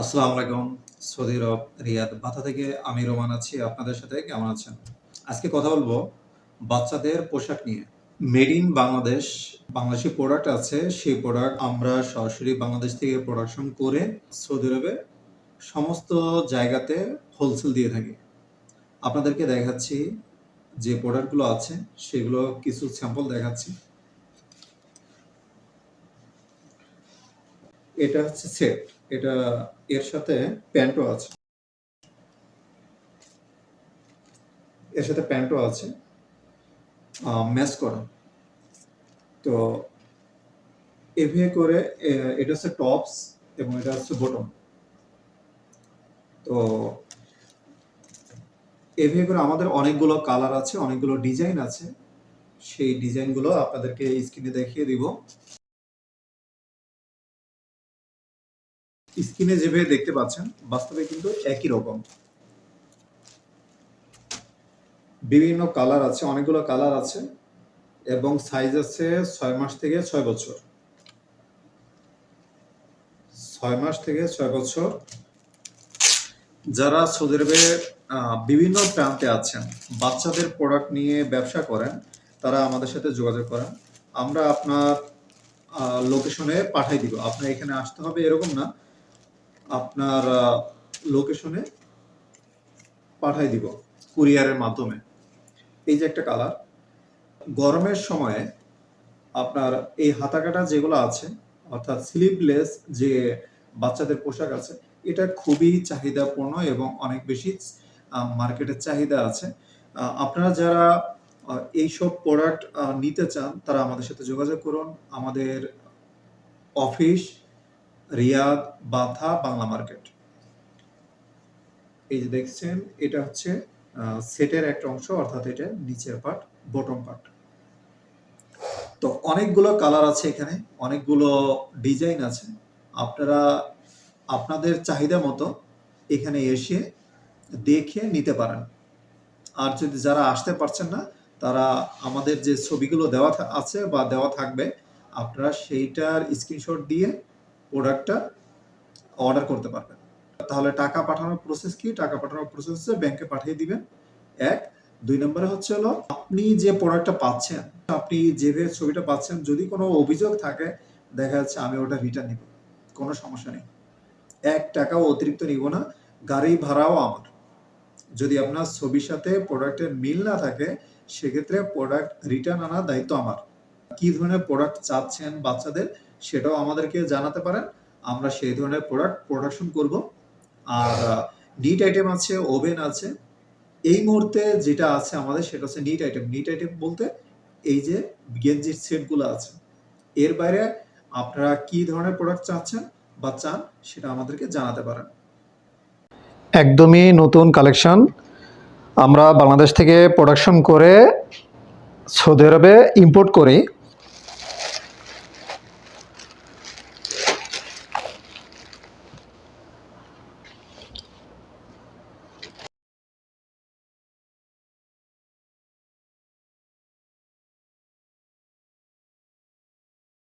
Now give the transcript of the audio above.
আসসালামু আলাইকুম, সৌদি রিয়াদ। বাথা থেকে আমি রোমান আছি, আপনাদের সাথে কেমন আছেন? আজকে কথা বলব বাচ্চাদের পোশাক নিয়ে। Made in Bangladesh, Bangladeshi product আছে, সেই প্রোডাক্ট আমরা সরাসরি বাংলাদেশ থেকে প্রোডাকশন করে সৌদি আরবে সমস্ত জায়গাতে হোলসেল দিয়ে থাকি। আপনাদেরকে দেখাচ্ছি যে প্রোডাক্টগুলো আছে, সেগুলো কিছু স্যাম্পল দেখাচ্ছি। এটা হচ্ছে সেট এটা এর সাথে প্যান্টও আছে। এর সাথে প্যান্টও আছে ম্যাচ করা। তো এভাবে করে এটা হচ্ছে টপস এবং এটা হচ্ছে বটম। তো এভাবে করে আমাদের অনেকগুলো কালার আছে, অনেকগুলো ডিজাইন আছে। সেই ডিজাইনগুলো আপনাদেরকে স্ক্রিনে দেখিয়ে দিব। স্ক্রিনে যেভাবে দেখতে পাচ্ছেন, বাস্তবে কিন্তু একই রকম। বিভিন্ন কালার আছে, অনেকগুলো কালার আছে এবং সাইজ আছে ছয় মাস থেকে ছয় বছর। ছয় মাস থেকে ছয় বছর। যারা সৌদি আরবে বিভিন্ন প্রান্তে আছেন, বাচ্চাদের প্রোডাক্ট নিয়ে ব্যবসা করেন, তারা আমাদের সাথে যোগাযোগ করেন। আমরা আপনার লোকেশনে পাঠাই দিব। আপনার এখানে আসতে হবে এরকম না। আপনার লোকেশনে পাঠাই দিব কুরিয়ারের মাধ্যমে। এই যে একটা কালার গরমের সময়ে আপনার এই হাতাকাটা যেগুলো আছে, অর্থাৎ স্লিভলেস যে বাচ্চাদের পোশাক আছে, এটা খুবই চাহিদাপূর্ণ এবং অনেক বেশি মার্কেটের চাহিদা আছে। আপনারা যারা এইসব প্রোডাক্ট নিতে চান, তারা আমাদের সাথে যোগাযোগ করুন। আমাদের office Riyadh Batha Bangla market. এই যে দেখছেন, এটা হচ্ছে সেটের একটা অংশ, অর্থাৎ এটা নিচের পার্ট, বটম পার্ট। তো অনেকগুলো কালার আছে এখানে, অনেকগুলো ডিজাইন আছে। আপনারা, আপনাদের চাহিদা মতো এখানে এসে দেখে নিতে পারেন। আর যদি যারা আসতে পারছেন না, তারা আমাদের যে ছবিগুলো দেওয়া আছে বা দেওয়া থাকবে, আপনারা সেইটার স্ক্রিনশট দিয়ে প্রোডাক্টটা অর্ডার করতে পারবেন। তাহলে টাকা পাঠানোর প্রসেস কি? টাকা পাঠানোর প্রসেস হচ্ছে ব্যাংকে পাঠিয়ে দিবেন। এক। দুই নম্বরে হচ্ছে হলো আপনি যে প্রোডাক্টটা পাচ্ছেন, আপনি যে ছবিটা পাচ্ছেন, যদি কোনো অভিযোগ থাকে, দেখা যাচ্ছে আমি ওটা রিটার্ন নিব। কোনো সমস্যা নেই। এক, টাকাও অতিরিক্ত নিব না। গাড়ি ভাড়াও আমার। যদি আপনার ছবির সাথে প্রোডাক্টের মিল না থাকে, সেক্ষেত্রে প্রোডাক্ট রিটার্ন আনার দায়িত্ব আমার। কি ধরনের প্রোডাক্ট চাচ্ছেন বাচ্চাদের? সেটাও আমাদেরকে জানাতে পারেন। আমরা সেই ধরনের প্রোডাক্ট প্রোডাকশন করব। আর নিট আইটেম আছে ওভেন আছে। এই মুহূর্তে যেটা আছে আমাদের সেটা হচ্ছে নিট আইটেম নিট আইটেম বলতে এই যে গেঞ্জির সেটগুলো আছে। এর বাইরে আপনারা কি ধরনের প্রোডাক্ট চাচ্ছেন বা চান সেটা আমাদেরকে জানাতে পারেন। একদমই নতুন কালেকশন আমরা বাংলাদেশ থেকে প্রোডাকশন করে সৌদি আরবে ইম্পোর্ট করি।